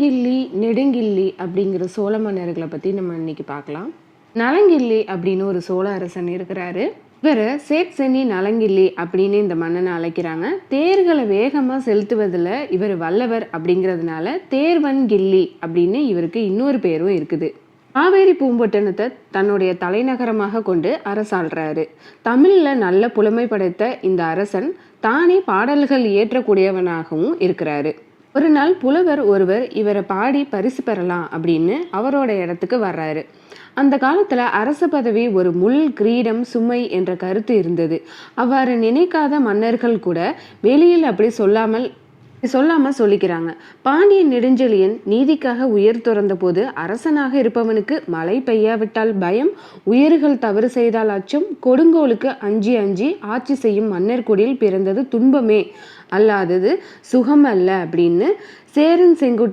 நலங்கிள்ளி நெடுங்கிள்ளி அப்படிங்கிற சோழ மன்னர்களை பற்றி நம்ம இன்னைக்கு பார்க்கலாம். நலங்கிள்ளி அப்படின்னு ஒரு சோழ அரசன் இருக்கிறாரு. இவர் சேட் சென்னி நலங்கிள்ளி அப்படின்னு இந்த மன்னனை அழைக்கிறாங்க. தேர்களை வேகமாக செலுத்துவதில் இவர் வல்லவர் அப்படிங்கிறதுனால தேர்வன் கில்லி அப்படின்னு இவருக்கு இன்னொரு பேரும் இருக்குது. காவேரி பூம்பட்டினத்தை தன்னுடைய தலைநகரமாக கொண்டு அரசாள்றாரு. தமிழில் நல்ல புலமை படைத்த இந்த அரசன் தானே பாடல்கள் இயற்றக்கூடியவனாகவும் இருக்கிறாரு. ஒரு நாள் புலவர் ஒருவர் இவரை பாடி பரிசு பெறலாம் அப்படின்னு அவரோட இடத்துக்கு வர்றாரு. அந்த காலத்துல அரச பதவி ஒரு முள் கிரீடம் சுமை என்ற கருத்து இருந்தது. அவ்வாறு நினைக்காத மன்னர்கள் கூட வெளியில் அப்படி சொல்லாமல் சொல்லாம சொல்லிக்கிறாங்க. பாண்டியன் நெடுஞ்செழியன் நீதிக்காக உயர் துறந்த போது அரசனாக இருப்பவனுக்கு மழை பெய்யாவிட்டால் பயம் உயர்கள் தவறு செய்தால் அச்சம் கொடுங்கோலுக்கு அஞ்சி அஞ்சி ஆட்சி செய்யும் மன்னர் குடியில் பிறந்தது துன்பமே. அல்லாதது சுகம் அல்ல அப்படின்னு சேரன் செங்குட்டு